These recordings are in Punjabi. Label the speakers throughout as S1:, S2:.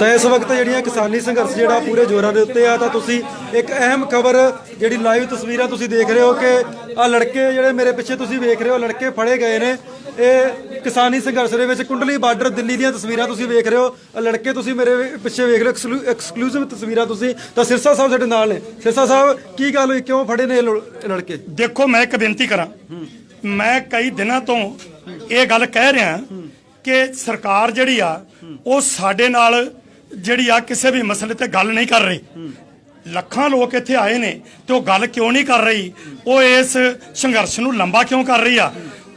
S1: ਤਾਂ ਇਸ ਵਕਤ ਜਿਹੜੀਆਂ ਕਿਸਾਨੀ ਸੰਘਰਸ਼ ਜਿਹੜਾ ਪੂਰੇ ਜ਼ੋਰਾਂ ਦੇ ਉੱਤੇ ਆ, ਤਾਂ ਤੁਸੀਂ ਇੱਕ ਅਹਿਮ ਖਬਰ ਜਿਹੜੀ ਲਾਈਵ ਤਸਵੀਰਾਂ ਤੁਸੀਂ ਦੇਖ ਰਹੇ ਹੋ ਕਿ ਆ ਲੜਕੇ ਜਿਹੜੇ ਮੇਰੇ ਪਿੱਛੇ ਤੁਸੀਂ ਵੇਖ ਰਹੇ ਹੋ, ਲੜਕੇ ਫੜੇ ਗਏ ਨੇ। ਇਹ ਕਿਸਾਨੀ ਸੰਘਰਸ਼ ਦੇ ਵਿੱਚ ਕੁੰਡਲੀ ਬਾਰਡਰ ਦਿੱਲੀ ਦੀਆਂ ਤਸਵੀਰਾਂ ਤੁਸੀਂ ਵੇਖ ਰਹੇ ਹੋ। ਆਹ ਲੜਕੇ ਤੁਸੀਂ ਮੇਰੇ ਪਿੱਛੇ ਵੇਖ ਰਹੇ ਹੋ ਐਕਸਕਲੂਸਿਵ ਤਸਵੀਰਾਂ ਤੁਸੀਂ। ਤਾਂ ਸਿਰਸਾ ਸਾਹਿਬ ਸਾਡੇ ਨਾਲ ਨੇ। ਸਿਰਸਾ ਸਾਹਿਬ, ਕੀ ਗੱਲ ਹੋਈ? ਕਿਉਂ ਫੜੇ ਨੇ ਇਹ ਲੜਕੇ?
S2: ਦੇਖੋ, ਮੈਂ ਇੱਕ ਬੇਨਤੀ ਕਰਾਂ। ਮੈਂ ਕਈ ਦਿਨਾਂ ਤੋਂ ਇਹ ਗੱਲ ਕਹਿ ਰਿਹਾ ਕਿ ਸਰਕਾਰ ਜਿਹੜੀ ਆ, ਉਹ ਸਾਡੇ ਨਾਲ ਜਿਹੜੀ ਆ ਕਿਸੇ ਵੀ ਮਸਲੇ ਤੇ ਗੱਲ ਨਹੀਂ ਕਰ ਰਹੀ। ਲੱਖਾਂ ਲੋਕ ਇੱਥੇ ਆਏ ਨੇ ਤੇ ਉਹ ਗੱਲ ਕਿਉਂ ਨਹੀਂ ਕਰ ਰਹੀ? ਉਹ ਇਸ ਸੰਘਰਸ਼ ਨੂੰ ਲੰਬਾ ਕਿਉਂ ਕਰ ਰਹੀ ਆ?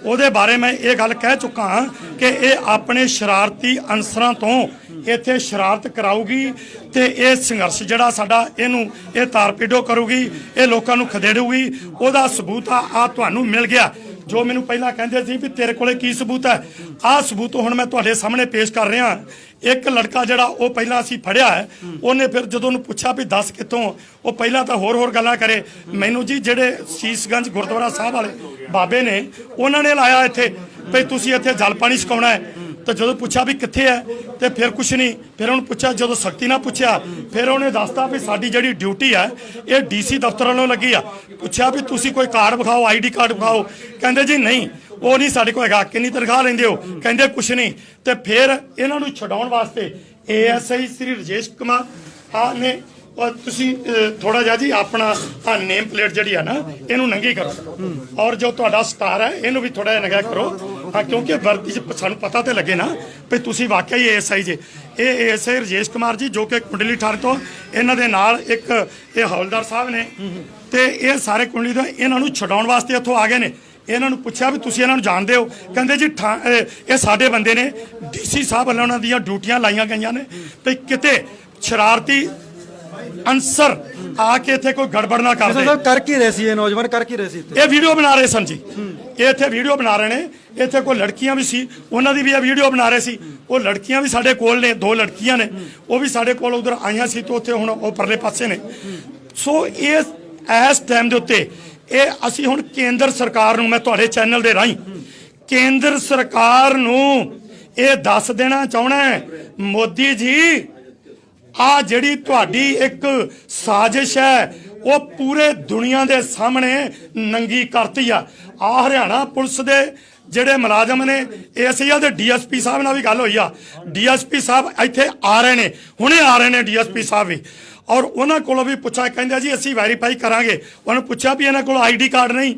S2: ਉਹਦੇ ਬਾਰੇ ਮੈਂ ਇਹ ਗੱਲ ਕਹਿ ਚੁੱਕਾ ਹਾਂ ਕਿ ਇਹ ਆਪਣੇ ਸ਼ਰਾਰਤੀ ਅਨਸਰਾਂ ਤੋਂ ਇੱਥੇ ਸ਼ਰਾਰਤ ਕਰਾਊਗੀ ਤੇ ਇਹ ਸੰਘਰਸ਼ ਜਿਹੜਾ ਸਾਡਾ ਇਹਨੂੰ, ਇਹ ਤਾਰਪੀਡੋ ਕਰੂਗੀ, ਇਹ ਲੋਕਾਂ ਨੂੰ ਖਦੇੜੂਗੀ। ਉਹਦਾ ਸਬੂਤ ਆ ਤੁਹਾਨੂੰ ਮਿਲ ਗਿਆ। ਜੋ ਮੈਨੂੰ ਪਹਿਲਾਂ ਕਹਿੰਦੇ ਸੀ ਵੀ ਤੇਰੇ ਕੋਲੇ ਕੀ ਸਬੂਤ ਹੈ, ਆਹ ਸਬੂਤ ਹੁਣ ਮੈਂ ਤੁਹਾਡੇ ਸਾਹਮਣੇ ਪੇਸ਼ ਕਰ ਰਿਹਾ। ਇੱਕ ਲੜਕਾ ਜਿਹੜਾ ਉਹ ਪਹਿਲਾਂ ਅਸੀਂ ਫੜਿਆ ਹੈ, ਉਹਨੇ ਫਿਰ ਜਦੋਂ ਉਹਨੂੰ ਪੁੱਛਿਆ ਵੀ ਦੱਸ ਕਿੱਥੋਂ, ਉਹ ਪਹਿਲਾਂ ਤਾਂ ਹੋਰ ਹੋਰ ਗੱਲਾਂ ਕਰੇ। ਮੈਨੂੰ ਜੀ ਜਿਹੜੇ ਸ਼ੀਸ਼ਗੰਜ ਗੁਰਦੁਆਰਾ ਸਾਹਿਬ ਵਾਲੇ ਬਾਬੇ ਨੇ, ਉਹਨਾਂ ਨੇ ਲਾਇਆ ਇੱਥੇ, ਵੀ ਤੁਸੀਂ ਇੱਥੇ ਜਲ ਪਾਣੀ ਛਕਾਉਣਾ ਹੈ। ਤਾਂ ਜਦੋਂ ਪੁੱਛਿਆ ਵੀ ਕਿੱਥੇ ਹੈ, ਤੇ ਫਿਰ ਕੁਛ ਨਹੀਂ। ਫਿਰ ਉਹਨੂੰ ਪੁੱਛਿਆ, ਜਦੋਂ ਸਖਤੀ ਨਾਲ ਪੁੱਛਿਆ, ਫਿਰ ਉਹਨੇ ਦੱਸਤਾ ਵੀ ਸਾਡੀ ਜਿਹੜੀ ਡਿਊਟੀ ਹੈ, ਇਹ ਡੀਸੀ ਦਫ਼ਤਰ ਵੱਲੋਂ ਲੱਗੀ ਆ। ਪੁੱਛਿਆ ਵੀ ਤੁਸੀਂ ਕੋਈ ਕਾਰਡ ਵਿਖਾਓ ਆਈਡੀ ਕਾਰਡ ਵਿਖਾਓ। ਕਹਿੰਦੇ ਜੀ, ਨਹੀਂ, ਉਹ ਨਹੀਂ ਸਾਡੇ ਕੋਲ ਹੈਗਾ, ਕਿੰਨੀ ਤਨਖਾਹ ਲੈਂਦੇ ਹੋ? ਕਹਿੰਦੇ, ਕੁਛ ਨਹੀਂ। ਤੇ ਫਿਰ ਇਹਨਾਂ ਨੂੰ ਛਡਾਉਣ ਵਾਸਤੇ ਏਐਸਆਈ ਸ੍ਰੀ ਰਜੇਸ਼ ਕੁਮਾਰ ਆ ਨੇ, ਔਰ ਤੁਸੀਂ ਥੋੜਾ ਜਿਹਾ ਜੀ ਆਪਣਾ ਆ ਨੇਮ ਪਲੇਟ ਜਿਹੜੀ ਆ ਨਾ, ਇਹਨੂੰ ਨੰਗੀ ਕਰੋ। ਔਰ ਜੋ ਤੁਹਾਡਾ ਸਟਾਰ ਹੈ, ਇਹਨੂੰ ਵੀ ਥੋੜਾ ਜਿਹਾ ਨੰਗਾ ਕਰੋ। ਹਾਂ ਕਿਉਂਕਿ ਵਰਦੀ ਚ ਸਾਨੂੰ ਪਤਾ ਤੇ ਲੱਗੇ ਨਾ ਵੀ ਤੁਸੀਂ ਵਾਕਿਆ ਹੀ ਏਐਸਆਈ ਜੇ। ਇਹ ਏਐਸਆਈ ਰਜੇਸ਼ ਕੁਮਾਰ ਜੀ ਜੋ ਕਿ ਕੁੰਡਲੀ ਠਾਰ ਤੋਂ ਇਹਨਾਂ ਦੇ ਨਾਲ ਇੱਕ ਇਹ ਹੌਲਦਾਰ ਸਾਹਿਬ ਨੇ ਤੇ ਇਹ ਸਾਰੇ ਕੁੰਡਲੀ ਤੋਂ ਇਹਨਾਂ ਨੂੰ ਛਡਾਉਣ ਵਾਸਤੇ ਇੱਥੋਂ ਆ ਗਏ ਨੇ। ਇਹਨਾਂ ਨੂੰ ਪੁੱਛਿਆ ਵੀ ਤੁਸੀਂ ਇਹਨਾਂ ਨੂੰ ਜਾਣਦੇ ਹੋ? ਕਹਿੰਦੇ ਜੀ ਠਾ- ਇਹ ਇਹ ਸਾਡੇ ਬੰਦੇ ਨੇ ਡੀਸੀ ਸਾਹਿਬ ਵੱਲੋਂ ਉਹਨਾਂ ਦੀਆਂ ਡਿਊਟੀਆਂ ਲਾਈਆਂ ਗਈਆਂ ਨੇ ਤੇ ਕਿਤੇ ਸ਼ਰਾਰਤੀ ਅਨਸਰ ਆ ਕੇ ਇੱਥੇ ਕੋਈ ਗੜਬੜ ਨਾ ਕਰ ਦੇ
S1: ਸਾਹਿਬ ਕਰ ਕੀ ਰਹੇ ਸੀ ਇਹ ਨੌਜਵਾਨ ਕਰ ਕੀ ਰਹੇ ਸੀ ਇੱਥੇ।
S2: ਇਹ ਵੀਡੀਓ ਬਣਾ ਰਹੇ ਸਨ ਜੀ। ਇਹ ਇੱਥੇ ਵੀਡੀਓ ਬਣਾ ਰਹੇ ਨੇ। ਇੱਥੇ ਕੋਈ ਲੜਕੀਆਂ ਵੀ ਸੀ ਉਹਨਾਂ ਦੀ ਵੀ ਇਹ ਵੀਡੀਓ ਬਣਾ ਰਹੇ ਸੀ। ਉਹ ਲੜਕੀਆਂ ਵੀ ਸਾਡੇ ਕੋਲ ਨੇ ਦੋ ਲੜਕੀਆਂ ਨੇ। ਉਹ ਵੀ ਸਾਡੇ ਕੋਲ ਉਧਰ ਆਈਆਂ ਸੀ ਤੇ ਉੱਥੇ ਹੁਣ ਉਹ ਪਰਲੇ ਪਾਸੇ ਨੇ। ਸੋ ਇਹ ਇਸ ਟਾਈਮ ਦੇ ਉੱਤੇ ਇਹ ਅਸੀਂ ਹੁਣ ਕੇਂਦਰ ਸਰਕਾਰ ਨੂੰ ਮੈਂ ਤੁਹਾਡੇ ਚੈਨਲ ਦੇ ਰਾਹੀਂ ਕੇਂਦਰ ਸਰਕਾਰ ਨੂੰ ਇਹ ਦੱਸ ਦੇਣਾ ਚਾਹਣਾ ਹੈ। ਮੋਦੀ ਜੀ ਆ ਜਿਹੜੀ ਤੁਹਾਡੀ ਇੱਕ ਸਾਜ਼ਿਸ਼ ਹੈ, ਉਹ ਪੂਰੇ ਦੁਨੀਆ ਦੇ ਸਾਹਮਣੇ ਨੰਗੀ ਕਰਤੀ ਆ। ਆ ਹਰਿਆਣਾ ਪੁਲਿਸ ਦੇ ਜਿਹੜੇ ਮੁਲਾਜ਼ਮ ਨੇ ਏਸੀਆ ਦੇ ਡੀਐਸਪੀ ਸਾਹਿਬ ਨਾਲ ਵੀ ਗੱਲ ਹੋਈ ਆ। ਡੀਐਸਪੀ ਸਾਹਿਬ ਇੱਥੇ ਆ ਰਹੇ ਨੇ, ਹੁਣੇ ਆ ਰਹੇ ਨੇ ਡੀਐਸਪੀ ਸਾਹਿਬ ਵੀ। ਔਰ ਉਹਨਾਂ ਕੋਲੋਂ ਵੀ ਪੁੱਛਿਆ, ਕਹਿੰਦੇ ਜੀ, ਅਸੀਂ ਵੈਰੀਫਾਈ ਕਰਾਂਗੇ। ਉਹਨਾਂ ਪੁੱਛਿਆ ਵੀ ਇਹਨਾਂ ਕੋਲ ਆਈਡੀ ਕਾਰਡ ਨਹੀਂ।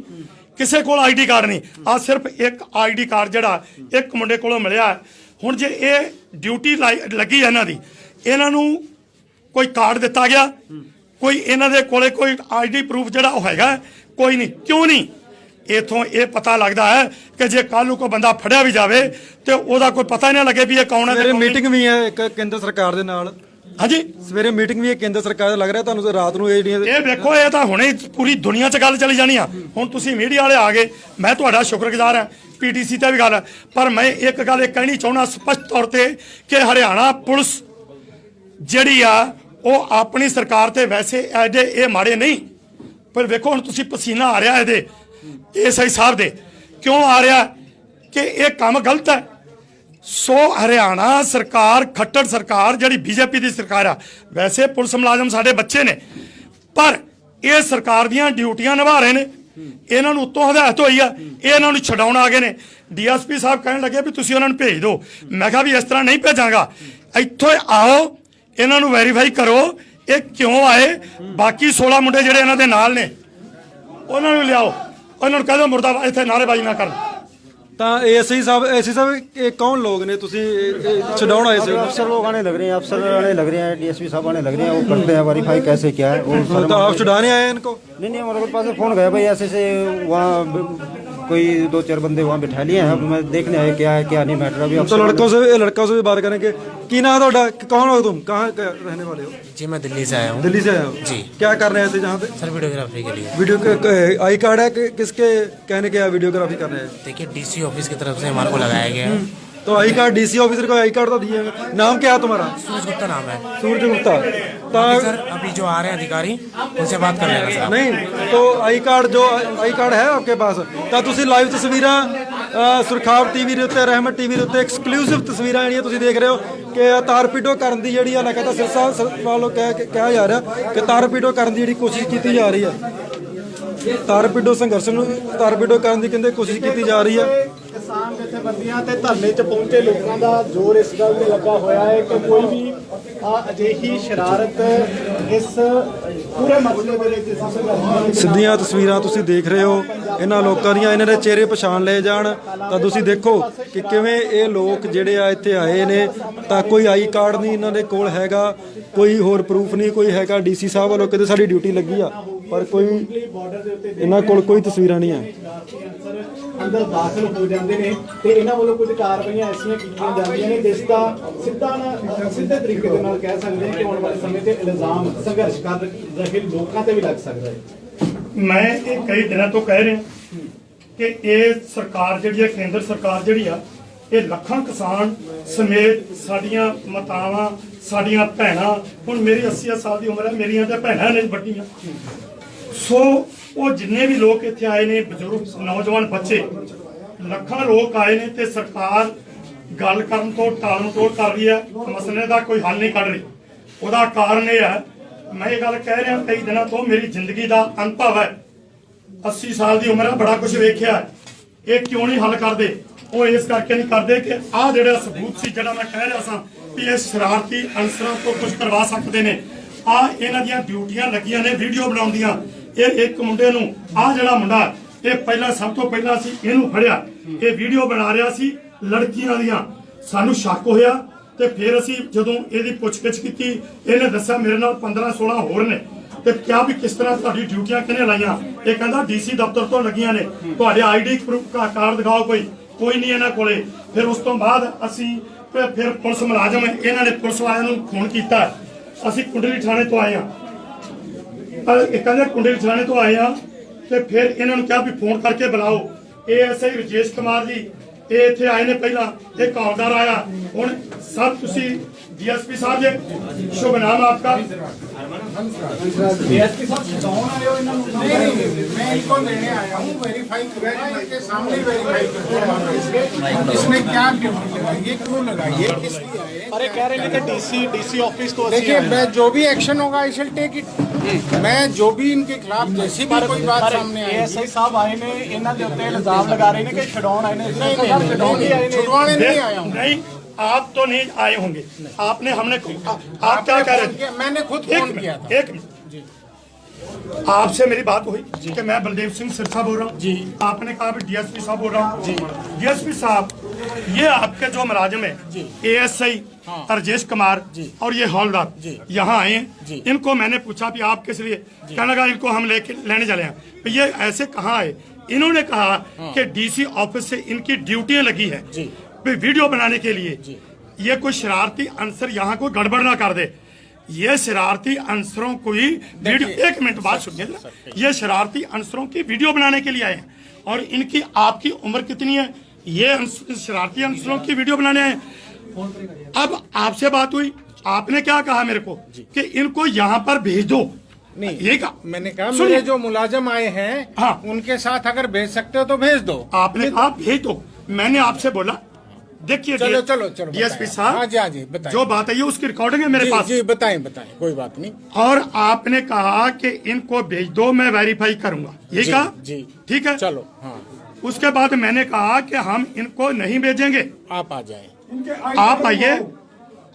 S2: ਕਿਸੇ ਕੋਲ ਆਈਡੀ ਕਾਰਡ ਨਹੀਂ। ਆ ਸਿਰਫ ਇੱਕ ਆਈਡੀ ਕਾਰਡ ਜਿਹੜਾ, ਇੱਕ ਮੁੰਡੇ ਕੋਲੋਂ ਮਿਲਿਆ। ਹੁਣ ਜੇ ਇਹ ਡਿਊਟੀ ਲੱਗੀ ਇਹਨਾਂ ਦੀ, ਇਹਨਾਂ ਨੂੰ ਕੋਈ ਕਾਰਡ ਦਿੱਤਾ ਗਿਆ ਕੋਈ ਇਹਨਾਂ ਦੇ ਕੋਲੇ ਕੋਈ ਆਈਡੀ ਪ੍ਰੂਫ ਜਿਹੜਾ ਉਹ ਹੈਗਾ? ਕੋਈ ਨਹੀਂ ਕਿਉਂ ਨਹੀਂ ਇਥੋਂ ਇਹ ਪਤਾ ਲੱਗਦਾ ਹੈ ਕਿ ਜੇ ਕੱਲ ਨੂੰ ਕੋਈ ਬੰਦਾ ਫੜਿਆ ਵੀ ਜਾਵੇ ਤੇ ਉਹਦਾ ਕੋਈ ਪਤਾ ਹੀ ਨਾ ਲੱਗੇ ਵੀ ਇਹ ਕੌਣ ਹੈ ਤੇ।
S1: ਮੀਟਿੰਗ ਵੀ ਹੈ ਇੱਕ ਕੇਂਦਰ ਸਰਕਾਰ ਦੇ ਨਾਲ
S2: ਹਾਂਜੀ
S1: ਸਵੇਰੇ ਮੀਟਿੰਗ ਵੀ ਹੈ ਕੇਂਦਰ ਸਰਕਾਰ ਦਾ ਲੱਗ ਰਿਹਾ ਤੁਹਾਨੂੰ ਤਾਂ ਰਾਤ ਨੂੰ ਇਹ ਜਿਹੜੀਆਂ
S2: ਇਹ ਵੇਖੋ ਇਹ ਤਾਂ ਹੁਣੇ ਪੂਰੀ ਦੁਨੀਆ 'ਚ ਗੱਲ ਚਲੀ ਜਾਣੀ ਆ ਹੁਣ ਤੁਸੀਂ ਮੀਡੀਆ ਵਾਲੇ ਆ ਗਏ ਮੈਂ ਤੁਹਾਡਾ ਸ਼ੁਕਰਗੁਜ਼ਾਰ ਹਾਂ ਪੀਟੀਸੀ ਤੇ ਵੀ ਗੱਲ ਹੈ। ਪਰ ਮੈਂ ਇੱਕ ਗੱਲ ਇਹ ਕਹਿਣੀ ਚਾਹੁੰਦਾ ਸਪਸ਼ਟ ਤੌਰ ਤੇ ਕਿ ਹਰਿਆਣਾ ਪੁਲਿਸ ਜਿਹੜੀ ਆ ਉਹ ਆਪਣੀ ਸਰਕਾਰ ਤੇ ਵੈਸੇ ਐਡੇ ਇਹ ਮਾੜੇ ਨਹੀਂ। ਪਰ ਵੇਖੋ, ਹੁਣ ਤੁਸੀਂ ਪਸੀਨਾ ਆ ਰਿਹਾ ਇਹਦੇ ਐਸਆਈ ਸਾਹਿਬ ਦੇ। ਕਿਉਂ ਆ ਰਿਹਾ? ਕਿ ਇਹ ਕੰਮ ਗਲਤ ਹੈ। ਸੋ ਹਰਿਆਣਾ ਸਰਕਾਰ, ਖੱਟੜ ਸਰਕਾਰ, ਜਿਹੜੀ ਬੀਜੇਪੀ ਦੀ ਸਰਕਾਰ ਆ, ਵੈਸੇ ਪੁਲਿਸ ਮੁਲਾਜ਼ਮ ਸਾਡੇ ਬੱਚੇ ਨੇ, ਪਰ ਇਹ ਸਰਕਾਰ ਦੀਆਂ ਡਿਊਟੀਆਂ ਨਿਭਾ ਰਹੇ ਨੇ। ਇਹਨਾਂ ਨੂੰ ਉੱਤੋਂ ਹਦਾਇਤ ਹੋਈ ਆ, ਇਹ ਇਹਨਾਂ ਨੂੰ ਛਡਾਉਣ ਆ ਗਏ ਨੇ। ਡੀਐਸਪੀ ਸਾਹਿਬ ਕਹਿਣ ਲੱਗੇ ਵੀ ਤੁਸੀਂ ਉਹਨਾਂ ਨੂੰ ਭੇਜ ਦਿਓ। ਮੈਂ ਕਿਹਾ ਵੀ ਇਸ ਤਰ੍ਹਾਂ ਨਹੀਂ ਭੇਜਾਂਗਾ। ਇੱਥੋਂ ਆਓ ਇਹਨਾਂ ਨੂੰ ਵੈਰੀਫਾਈ ਕਰੋ ਇਹ ਕਿਉਂ ਆਏ ਬਾਕੀ 16 ਮੁੰਡੇ ਜਿਹੜੇ ਇਹਨਾਂ ਦੇ ਨਾਲ ਨੇ ਉਹਨਾਂ ਨੂੰ ਲਿਆਓ ਉਹਨਾਂ ਨੂੰ ਕਹਦੋ ਮੁਰਦਾਬਾਦ ਇੱਥੇ ਨਾਰੇਬਾਜ਼ੀ ਨਾ ਕਰਨ
S1: ਤਾਂ ਏਐਸਆਈ ਸਾਹਿਬ ਏਸੀ ਸਾਹਿਬ ਇਹ ਕੌਣ ਲੋਕ ਨੇ ਤੁਸੀਂ ਇਹ- ਇਹ ਛਡਾਉਣ ਆਏ ਸੀ
S3: अफसर लोग आने लग रहे हैं अफसर आने लग रहे हैं डीएसपी साहब आने लग रहे हैं वो करते हैं वेरीफाई कैसे क्या है वो सारा
S1: तो आप छुड़ाने आए हैं इनको
S3: नहीं नहीं हमारे पास से फोन गया भाई ऐसे से वहाँ ब- कोई दो चार बंदे वहाँ बिठा लिए हैं अब मैं देखने आए क्या है क्या नहीं मैटर अभी
S1: तो
S3: अफसर
S1: लड़कों से ये लड़कों से भी बात करेंगे की नाम है ਤੁਹਾਡਾ कौन हो तुम कहाँ के रहने वाले हो
S4: जी मैं दिल्ली से आया हूँ
S1: दिल्ली से आए हो
S4: जी।
S1: क्या कर रहे थे जहाँ पे
S4: सर वीडियोग्राफी के लिए
S1: वीडियो के आई कार्ड है कि किसके कहने के वीडियोग्राफी कर रहे हैं
S4: देखिए डीसी ऑफिस की तरफ से हमारे को लगाया गया है
S1: तो आई कार्ड डीसी ऑफिसर को आई कार्ड तो दिए हैं। नाम क्या है तुम्हारा
S4: सूरज गुप्ता नाम है
S1: सूरज गुप्ता
S4: अभी
S1: तो
S4: सर अभी जो आ रहे हैं अधिकारी उनसे बात कर लेना सर
S1: ਨਹੀਂ तो आई कार्ड जो आई कार्ड है आपके पास ਤਾਂ ਤੁਸੀਂ ਲਾਈਵ ਤਸਵੀਰਾਂ ਅ, ਸੁਰਖਾਬ ਟੀਵੀ ਦੇ ਉੱਤੇ, ਰਹਿਮਤ ਟੀਵੀ ਦੇ ਉੱਤੇ ਐਕਸਕਲੂਸਿਵ ਤਸਵੀਰਾਂ ਜਿਹੜੀਆਂ ਤੁਸੀਂ ਦੇਖ ਰਹੇ ਹੋ ਕਿ ਤਾਰਪੀਡੋ ਕਰਨ ਦੀ ਜਿਹੜੀ ਆ ਲਗਾਤਾਰ ਸਿਰਸਾ ਵੱਲੋਂ ਕਹਿ ਕਿਹਾ ਜਾ ਰਿਹਾ ਕਿ ਤਾਰਪੀਡੋ ਕਰਨ ਦੀ ਜਿਹੜੀ ਕੋਸ਼ਿਸ਼ ਕੀਤੀ ਜਾ ਰਹੀ ਹੈ ਤਾਰਪੀਡੋ ਸੰਘਰਸ਼ ਨੂੰ ਤਾਰਪੀਡੋ ਕਰਨ ਦੀ ਕਹਿੰਦੇ ਕੋਸ਼ਿਸ਼ ਕੀਤੀ ਜਾ ਰਹੀ ਹੈ
S5: ਕਿਸਾਨ ਜਥੇਬੰਦੀਆਂ ਤੇ ਧਰਨੇ 'ਚ ਪਹੁੰਚੇ ਲੋਕਾਂ ਦਾ ਜ਼ੋਰ ਇਸ ਗੱਲ ਤੇ ਲੱਗਾ ਹੋਇਆ ਹੈ ਕਿ ਕੋਈ ਵੀ ਅਜਿਹੀ ਸ਼ਰਾਰਤ ਇਸ ਪੂਰੇ ਮਸਲੇ ਦੇ ਵਿੱਚ ਸੰਘਰਸ਼
S1: ਸਿੱਧੀਆਂ ਤਸਵੀਰਾਂ ਤੁਸੀਂ ਦੇਖ ਰਹੇ ਹੋ। ਇਹਨਾਂ ਲੋਕਾਂ ਦੀਆਂ ਇਹਨਾਂ ਦੇ ਚਿਹਰੇ ਪਛਾਣ ਲਏ ਜਾਣ। ਤਾਂ ਤੁਸੀਂ ਦੇਖੋ ਕਿ ਕਿਵੇਂ ਇਹ ਲੋਕ ਜਿਹੜੇ ਆ ਇੱਥੇ ਆਏ ਨੇ, ਤਾਂ ਕੋਈ ਆਈ ਕਾਰਡ ਨਹੀਂ ਇਹਨਾਂ ਦੇ ਕੋਲ ਹੈਗਾ, ਕੋਈ ਹੋਰ ਪ੍ਰੂਫ ਨਹੀਂ, ਕੋਈ ਹੈਗਾ ਡੀਸੀ ਸਾਹਿਬ ਵੱਲੋਂ ਕਿਤੇ ਸਾਡੀ ਡਿਊਟੀ ਲੱਗੀ ਆ। ਪਰ ਕੋਈ
S5: ਬਾਰਡਰ ਦੇ ਉੱਤੇ
S1: ਇਹਨਾਂ ਕੋਲ ਕੋਈ ਤਸਵੀਰਾਂ ਨਹੀਂ
S5: ਅਨਸਰ ਅੰਦਰ ਦਾਖਲ ਹੋ ਜਾਂਦੇ ਨੇ ਤੇ ਇਹਨਾਂ ਵੱਲੋਂ ਕੁਝ ਕਾਰਵਾਈਆਂ ਐਸੀਆਂ ਕੀਤੀਆਂ ਜਾਂਦੀਆਂ ਨੇ ਜਿਸ ਦਾ ਸਿੱਧਾ ਨਾ ਸਿੱਧੇ ਤਰੀਕੇ ਦੇ ਨਾਲ ਕਹਿ ਸਕਦੇ ਹਾਂ ਕਿ ਆਉਣ ਵਾਲੇ ਸਮੇਂ ਤੇ ਇਲਜ਼ਾਮ ਸੰਘਰਸ਼ ਕਰ ਰਹੇ ਲੋਕਾਂ ਤੇ ਵੀ ਲੱਗ ਸਕਦਾ ਹੈ।
S2: ਮੈਂ ਇਹ ਕਈ ਦਿਨਾਂ ਤੋਂ ਕਹਿ ਰਿਹਾ ਕਿ ਇਹ ਸਰਕਾਰ ਜਿਹੜੀ ਹੈ ਕੇਂਦਰ ਸਰਕਾਰ ਜਿਹੜੀ ਆ ਇਹ ਲੱਖਾਂ ਕਿਸਾਨ ਸਮੇਤ ਸਾਡੀਆਂ ਮਾਤਾਵਾਂ ਸਾਡੀਆਂ ਭੈਣਾਂ ਹੁਣ ਮੇਰੀ 80 ਸਾਲ ਦੀ ਉਮਰ ਹੈ ਮੇਰੀਆਂ ਤਾਂ ਭੈਣਾਂ ਨੇ ਵੱਡੀਆਂ। ਸੋ ਉਹ ਜਿੰਨੇ ਵੀ ਲੋਕ ਇੱਥੇ ਆਏ ਨੇ, ਬਜ਼ੁਰਗ, ਨੌਜਵਾਨ ਬੱਚੇ, ਲੱਖਾਂ ਲੋਕ ਆਏ ਨੇ ਤੇ ਸਰਕਾਰ ਗੱਲ ਕਰਨ ਤੋਂ ਟਾਲਮ ਟੋਲ ਕਰ ਰਹੀ ਹੈ। ਮਸਲੇ ਦਾ ਕੋਈ ਹੱਲ ਨਹੀਂ ਕੱਢ ਰਹੀ। ਉਹਦਾ ਕਾਰਨ ਇਹ ਹੈ, ਮੈਂ ਇਹ ਗੱਲ ਕਹਿ ਰਿਹਾ, ਕਈ ਦਿਨਾਂ ਤੋਂ ਮੇਰੀ ਜ਼ਿੰਦਗੀ ਦਾ ਅਨੁਭਵ ਹੈ। 80 ਸਾਲ ਦੀ ਉਮਰ ਹੈ, ਬੜਾ ਕੁਝ ਵੇਖਿਆ ਇਹ ਕਿਉਂ ਨਹੀਂ ਹੱਲ ਕਰਦੇ? ਉਹ ਇਸ ਕਰਕੇ ਨਹੀਂ ਕਰਦੇ ਕਿ ਆਹ ਜਿਹੜਾ ਸਬੂਤ ਸੀ ਜਿਹੜਾ ਮੈਂ ਕਹਿ ਰਿਹਾ ਸਾਂ ਕਿ ਇਹ ਸ਼ਰਾਰਤੀ ਅਨਸਰਾਂ ਤੋਂ ਕੁਝ ਕਰਵਾ ਸਕਦੇ ਨੇ। ਆ ਇਹਨਾਂ ਦੀਆਂ ਡਿਊਟੀਆਂ ਲੱਗੀਆਂ ਨੇ, ਵੀਡੀਓ ਬਣਾਉਂਦੀਆਂ। ਇਹ ਇੱਕ ਮੁੰਡੇ ਨੂੰ ਆ ਜਿਹੜਾ ਮੁੰਡਾ, ਇਹ ਪਹਿਲਾਂ, ਸਭ ਤੋਂ ਪਹਿਲਾਂ ਸੀ ਇਹਨੂੰ ਫੜਿਆ। ਇਹ ਵੀਡੀਓ ਬਣਾ ਰਿਹਾ ਸੀ ਲੜਕੀਆਂ ਦੀਆਂ। ਸਾਨੂੰ ਸ਼ੱਕ ਹੋਇਆ ਤੇ ਫਿਰ ਅਸੀਂ ਜਦੋਂ ਇਹਦੀ ਪੁੱਛਗਿੱਛ ਕੀਤੀ, ਇਹਨੇ ਦੱਸਿਆ ਮੇਰੇ ਨਾਲ 15 16 ਹੋਰ ਨੇ। ਤੇ ਕਿਹਾ ਵੀ ਕਿਸ ਤਰ੍ਹਾਂ ਤੁਹਾਡੀ ਡਿਊਟੀਆਂ ਕਿਹਨੇ ਲਾਈਆਂ? ਇਹ ਕਹਿੰਦਾ ਡੀਸੀ ਦਫ਼ਤਰ ਤੋਂ ਲੱਗੀਆਂ ਨੇ। ਤੁਹਾਡੇ ਆਈਡੀ ਪ੍ਰੂਫ ਕਾਰਡ ਦਿਖਾਓ ਕੋਈ। ਕੋਈ ਨਹੀਂ ਇਹਨਾਂ ਕੋਲੇ। ਫਿਰ ਉਸ ਤੋਂ ਬਾਅਦ ਅਸੀਂ ਫਿਰ ਪੁਲਿਸ ਮੁਲਾਜ਼ਮ ਇਹਨਾਂ ਨੇ ਪੁਲਿਸ ਵਾਲਿਆਂ ਨੂੰ ਫੋਨ ਕੀਤਾ। ਅਸੀਂ ਕੁੰਡਲੀ ਥਾਣੇ ਤੋਂ ਆਏ ਹਾਂ। ਕਹਿੰਦੇ ਕੁੰਡੇ ਵਿਛਾਣੇ ਤੋਂ ਆਏ ਆ ਤੇ ਫਿਰ ਇਹਨਾਂ ਨੂੰ ਕਿਹਾ ਵੀ ਫੋਨ ਕਰਕੇ ਬੁਲਾਓ। ਏਐਸਆਈ ਰਜੇਸ਼ ਕੁਮਾਰ ਜੀ ਇਹ ਇੱਥੇ ਆਏ ਨੇ ਪਹਿਲਾਂ ਇਹ ਕਾਲਦਾਰ ਆਇਆ ਹੁਣ ਸਰ ਤੁਸੀਂ ਡੀਐਸਪੀ ਸਾਹਿਬ ਜੀ ਸ਼ੁਭ ਨਾਮ ਆਪਕਾ
S6: मैं इनको लेने आया हूँ वेरीफाई वेरीफाई के सामने वेरीफाई करते इसने क्या ड्यूटी लगाई ये क्यों लगाई ये किस लिए आए
S5: ਅਰੇ ਕਹਿ ਰਹੇ ਨੇ ਕਿ ਡੀਸੀ ਡੀਸੀ ਆਫਿਸ ਤੋਂ ਅਸੀਂ
S6: देखिए
S5: आए हैं।
S6: मैं जो भी एक्शन होगा आई शिल टेक इट मैं जो भी इनके खिलाफ जैसी भी कोई बात सामने आएगी
S5: ਏਐਸਆਈ ਸਾਹਿਬ ਆਏ ਨੇ ਇਹਨਾਂ ਦੇ ਉੱਤੇ ਇਲਜ਼ਾਮ ਲਗਾ ਰਹੇ ਨੇ ਕਿ ਛਡਾਉਣ ਆਏ ਨੇ
S6: नहीं नहीं
S5: ਛਡਾਉਣ ਨਹੀਂ ਆਏ ਨੇ
S6: छुड़वाने नहीं आया हूँ।
S2: नहीं आप तो नहीं आए होंगे। आपने हमने आप क्या कह रहे थे?
S6: मैंने खुद
S2: एक
S6: फ़ोन किया था।
S2: एक आपसे मेरी बात हुई कि मैं बलदेव सिंह सिरसा बोल रहा हूँ। जी। आपने कहा डीएसपी साहब बोल रहा हूँ। जी। डीएसपी साहब ये आपके जो मुलाजिम है एएसआई राजेश कुमार और ये हौलदार यहाँ आए हैं। इनको मैंने पूछा कि आप किस लिए? कहने लगा इनको हम लेके लेने चले हैं। तो ये ऐसे कहाँ आए? इन्होंने कहा कि डीसी ऑफ़िस से इनकी ड्यूटियाँ लगी है। भी वीडियो बनाने के लिए। ये कोई शरारती अंसर यहाँ कोई गड़बड़ ना कर दे। ये शरारती अंसरों को ही वीडियो एक मिनट बात सुनिए ये शरारती अंसरों की वीडियो बनाने के लिए आए हैं। और इनकी आपकी उम्र कितनी है? ये शरारती अंसरों की वीडियो बनाने आए अब आपसे बात हुई। आपने क्या कहा मेरे को कि इनको यहाँ पर भेज दो।
S6: नहीं
S2: ये कहा।
S6: मैंने कहा मेरे जो मुलाजम आए हैं
S2: हाँ।
S6: उनके साथ अगर भेज सकते हो तो भेज दो।
S2: आपने कहा भेज। दो मैंने आपसे बोला देखिए
S6: चलो चलो चलो
S2: डीएसपी। साहब
S6: हाँ जी हाँ जी बताएँ।
S2: जो बात है ये उसकी रिकॉर्डिंग है मेरे
S6: जी
S2: पास।
S6: जी बताएँ बताएँ कोई बात नहीं।
S2: और आपने कहा कि इनको भेज दो मैं वेरीफाई करूँगा। ये
S6: जी,
S2: कहा?
S6: जी।
S2: ठीक है?
S6: चलो हाँ।
S2: उसके बाद मैंने कहा कि हम इनको नहीं भेजेंगे।
S6: आप आ जाए।
S2: आप आइए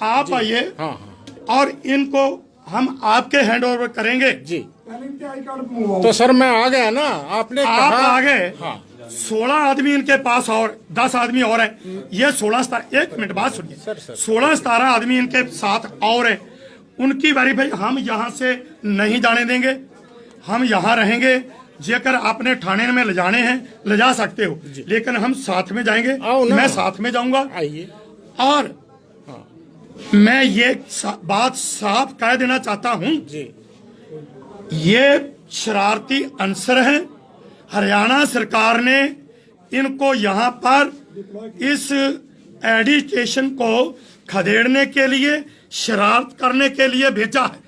S2: आप आइए।
S6: हाँ हाँ।
S2: और इनको हम आपके हैंड ओवर करेंगे।
S6: जी। तो सर मैं आ गया ना आपने
S2: आप
S6: कहा
S2: आ गए।
S6: हाँ।
S2: सोलह आदमी इनके पास और दस आदमी और हैं। ये सोलह सतारह एक मिनट बात सुनिए।
S6: Sir, sir.
S2: सोलह सतारह आदमी इनके साथ और हैं। उनकी वेरीफाई हम यहाँ से नहीं जाने देंगे। हम यहाँ रहेंगे जेकर आपने थाने में ले जाने हैं ले जा सकते हो। लेकिन हम साथ में जाएँगे। मैं साथ में जाऊँगा।
S6: आइए।
S2: और मैं ये सा, बात साफ़ कह देना चाहता हूँ।
S6: जी।
S2: ये शरारती अंसर हैं। हरियाणा सरकार ने इनको यहाँ पर इस एडिटेशन को खदेड़ने के लिए शरारत करने के लिए भेजा है।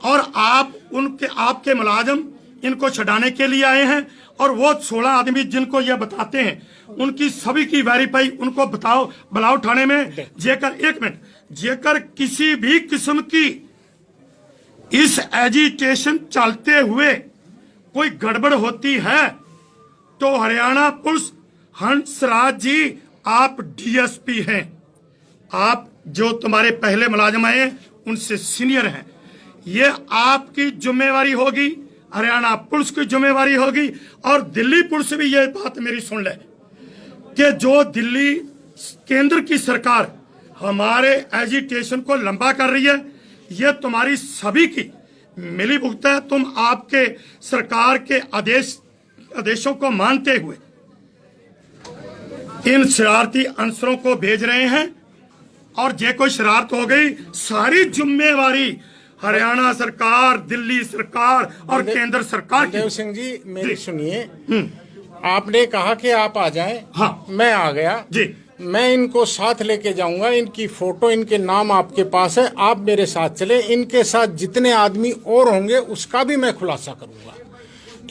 S2: और आप उनके आपके मुलाजम इनको छड़ाने के लिए आए हैं। और वो सोलह आदमी जिनको ये बताते हैं उनकी सभी की वेरीफाई उनको बताओ बुलाओ थाने में। जेकर एक मिनट जेकर किसी भी किस्म की इस एजिटेशन चलते हुए कोई गड़बड़ होती है तो हरियाणा पुलिस हंसराज जी आप डीएसपी हैं। आप जो तुम्हारे पहले मुलाजम हैं, उनसे सीनियर हैं। ये आपकी जिम्मेवारी होगी हरियाणा पुलिस की जिम्मेवारी होगी और दिल्ली पुलिस भी ये बात मेरी सुन ले कि जो दिल्ली केंद्र की सरकार हमारे एजिटेशन को लंबा कर रही है। ये तुम्हारी सभी की मिली भुगत है। तुम आपके सरकार के आदेश आदेशों को मानते हुए इन शरारती अंसरों को भेज रहे हैं। और जे कोई शरारत हो गई सारी जिम्मेवारी हरियाणा सरकार दिल्ली सरकार और केंद्र सरकार
S6: देव सिंह जी मेरी सुनिए। आपने कहा कि आप आ जाएँ।
S2: हाँ।
S6: मैं आ गया।
S2: जी।
S6: मैं इनको साथ लेके जाऊँगा, इनकी फ़ोटो, इनके नाम आपके पास है, आप मेरे साथ चले। इनके साथ जितने आदमी और होंगे, उसका भी मैं खुलासा करूँगा।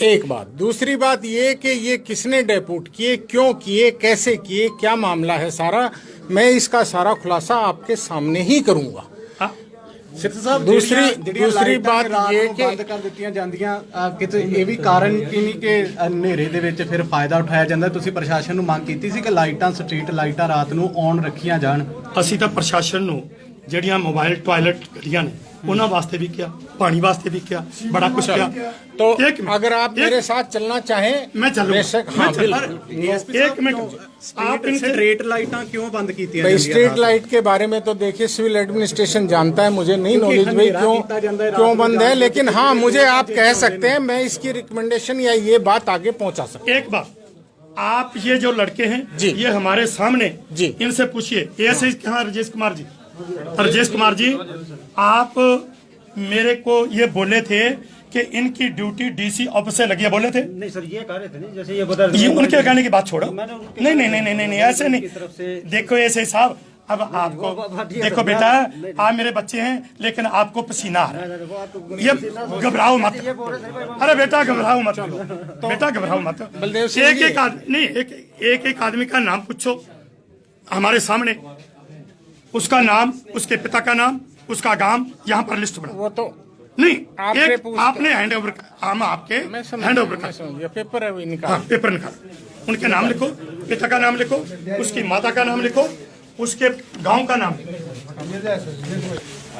S6: एक बात। दूसरी बात ये कि ये किसने डेपूट किए, क्यों किए, कैसे किए, क्या मामला है सारा, मैं इसका सारा खुलासा आपके सामने ही करूँगा।
S5: ਸਿੱਧ ਸਾਹਿਬ
S6: ਦੂਸਰੀ- ਦੂਸਰੀ ਬਾਤ ਇਹ ਕਿ-
S5: ਬੰਦ ਕਰ ਦਿੱਤੀਆਂ ਜਾਂਦੀਆਂ ਕਿਤੇ ਇਹ ਵੀ ਕਾਰਨ ਕੀ ਨਹੀਂ ਕਿ ਹਨੇਰੇ ਦੇ ਵਿੱਚ ਫਿਰ ਫਾਇਦਾ ਉਠਾਇਆ ਜਾਂਦਾ। ਤੁਸੀਂ ਪ੍ਰਸ਼ਾਸਨ ਨੂੰ ਮੰਗ ਕੀਤੀ ਸੀ ਕਿ ਲਾਈਟਾਂ ਸਟਰੀਟ ਲਾਈਟਾਂ ਰਾਤ ਨੂੰ ਔਨ ਰੱਖੀਆਂ ਜਾਣ।
S2: ਅਸੀਂ ਤਾਂ ਪ੍ਰਸ਼ਾਸਨ ਨੂੰ ਜਿਹੜੀਆਂ ਮੋਬਾਈਲ ਟਾਇਲਟ ਗੱਡੀਆਂ ਨੇ ਉਹਨਾਂ ਵਾਸਤੇ ਵੀ ਕਿਹਾ ਪਾਣੀ ਵਾਸਤੇ ਵੀ ਕਿਹਾ ਬੜਾ ਕੁਝ ਕਿਹਾ
S6: तो
S2: एक मिनट,
S6: अगर आप
S2: एक-
S6: मेरे साथ चलना चाहें
S2: मैं चलूंगा
S6: बेशक
S2: मैं
S6: हाँ
S2: चलूंगा।
S6: बिल्कुल
S2: एक मिनट आप इनसे
S5: ਸਟਰੀਟ ਲਾਈਟਾਂ ਕਿਉਂ ਬੰਦ ਕੀਤੀਆਂ
S6: भाई
S5: ਜਾਂਦੀਆਂ
S6: स्ट्रीट
S5: ਰਾਤ?
S6: लाइट के बारे में तो देखिए सिविल एडमिनिस्ट्रेशन जानता है मुझे नहीं
S5: क्योंकि
S6: नॉलेज भाई
S5: अंधेरा
S6: क्यों
S5: कितना जाता है, रात
S6: क्यों
S5: में
S6: बंद है
S5: जाने
S6: लेकिन
S5: के
S6: हाँ
S5: लिए
S6: मुझे आप
S5: भी
S6: कह
S5: काम
S6: सकते हैं मैं इसकी रिकमेंडेशन या ये बात आगे पहुंचा सकता
S2: एक बात आप ये जो लड़के हैं
S6: जी।
S2: ये हमारे सामने
S6: जी।
S2: इनसे पूछिए ऐसे कहा राजेश कुमार जी राजेश कुमार जी आप मेरे को ये बोले थे कि इनकी ड्यूटी डीसी ऑफ़िस से लगी है बोले थे?
S3: नहीं सर ये कह रहे थे नहीं जैसे ये बता
S2: ये उनके कहने की बात छोड़ो। नहीं नहीं नहीं नहीं नहीं नहीं ऐसे नहीं। देखो ऐसे साहब अब आपको देखो बेटा आप मेरे बच्चे हैं लेकिन आपको पसीना आ रहा है। ये घबराओ मत। अरे बेटा घबराओ मत। बेटा घबराओ मत। एक एक आदमी नहीं एक एक आदमी का नाम पूछो हमारे सामने। उसका नाम उसके पिता का नाम उसका गाँव यहाँ पर लिस्ट बना।
S6: वो तो
S2: नहीं
S6: आपने
S2: एक आपने हैंड ओवर हम आपके हैंड ओवर
S6: का पेपर है इनका।
S2: हाँ पेपर निकाल उनके नाम लिखो पिता का नाम लिखो उसकी माता का नाम लिखो उसके गाँव का नाम। लिखो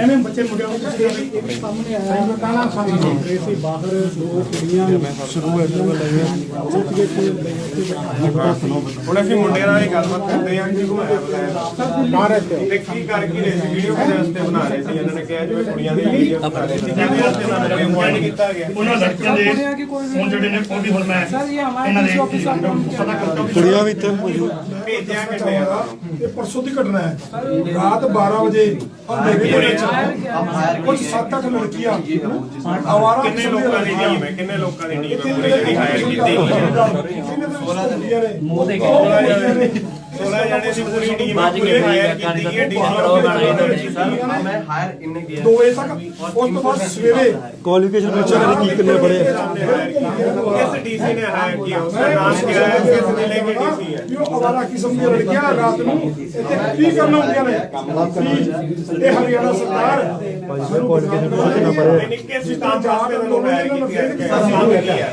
S2: ਐਵੇਂ ਬੱਚੇ ਮੁੰਡਿਆਂ ਨੂੰ। ਪੁੱਛਦੇ ਆ
S5: ਸਾਹਮਣੇ ਆਇਆ। ਕਾਲਾ ਸਾਹਮਣੇ ਗਏ ਸੀ ਬਾਹਰ ਦੋ ਕੁੜੀਆਂ ਸ਼ੁਰੂ
S7: ਹੁਣ ਅਸੀਂ ਮੁੰਡਿਆਂ ਨਾਲ ਹੀ ਗੱਲਬਾਤ ਕਰਦੇ ਹਾਂ ਕਿ ਉਹ ਹੈ? ਬੁਲਾਇਆ ਤੇ ਕੀ ਕਰ ਕੀ ਰਹੇ ਸੀ? ਵੀਡੀਓ ਕਿਹਦੇ ਵਾਸਤੇ ਬਣਾ ਰਹੇ ਸੀ? ਇਹਨਾਂ ਨੇ ਕਿਹਾ ਜਿਵੇਂ ਕੁੜੀਆਂ ਦੀ ਵੀਡੀਓ ਬਣਾ ਰਹੇ ਸੀ। ਜਿਹਦੇ ਵਾਸਤੇ ਇਹਨਾਂ ਨੇ ਪੁਆਇੰਟ ਕੀਤਾ ਗਿਆ।
S2: ਉਹਨਾਂ ਲੜਕਿਆਂ ਦੇ ਹੁਣ ਜਿਹੜੇ ਨੇ ਉਹ ਵੀ ਹੁਣ ਮੈਂ ਇਹਨਾਂ ਦੇ ਪਤਾ ਕਰਤਾ ਵੀ
S1: ਕੁੜੀਆਂ ਵੀ ਇੱਥੇ ਮੌਜੂਦ।
S7: ਭੇਜਿਆ ਕਿੰਨੇ ਆ?
S8: ਇਹ ਪਰਸੋਂ ਦੀ ਘਟਨਾ ਹੈ। ਰਾਤ 12 ਵਜੇ। ਅੰਧੇਰੇ ਦੇ ਵਿੱਚ ਕੁਝ 7-8 ਲੜਕੀਆਂ। ਆਵਾਰਾ
S7: ਕਿੰਨੇ ਲੋਕਾਂ ਦੀ ਟੀਮ ਹੈ? ਕਿੰਨੇ ਲੋਕਾਂ ਦੀ ਟੀਮ ਹੈ? ਜਿਹੜੀ ਹਾਇਰ ਕੀਤੀ
S8: ਕੀਤੀ
S7: 16 ਜਣੇ ਦੀ ਪੂਰੀ ਟੀਮ ਹੈ ਪੂਰੀ ਹਾਇਰ ਕੀਤੀ ਹੈ ਡੀਸੀ
S8: ਦੋ ਵਜੇ ਤੱਕ ਉਸ ਤੋਂ ਬਾਅਦ ਸਵੇਰੇ
S1: ਕੁਆਲੀਫਿਕੇਸ਼ਨ ਪੁੱਛਿਆ ਕਰੇ ਕੀ ਕਿੰਨੇ ਪੜੇ
S7: ਕਿਸ ਡੀਸੀ ਨੇ ਹਾਇਰ ਕੀਤਾ? ਉਸ ਦਾ ਨਾਮ ਕੀ ਹੈ ਕਿਸ ਨੇ ਲੈ ਕੇ ਡੀਸੀ ਹੈ?
S8: ਵੀ ਉਹ ਆਵਾਰਾ ਕਿਸਮ ਦੀਆਂ ਲੜਕੀਆਂ ਰਾਤ ਨੂੰ ਇੱਥੇ ਕੀ ਕਰਨ ਆਉਂਦੀਆਂ ਨੇ? ਇਹ ਹਰਿਆਣਾ ਸਰਕਾਰ
S7: ਨਹੀਂ ਕਿਸ ਸਟਾਫ ਵਾਸਤੇ ਉਹਨਾਂ ਨੂੰ ਹਾਇਰ ਕੀਤੀ ਕੀ ਹੈ?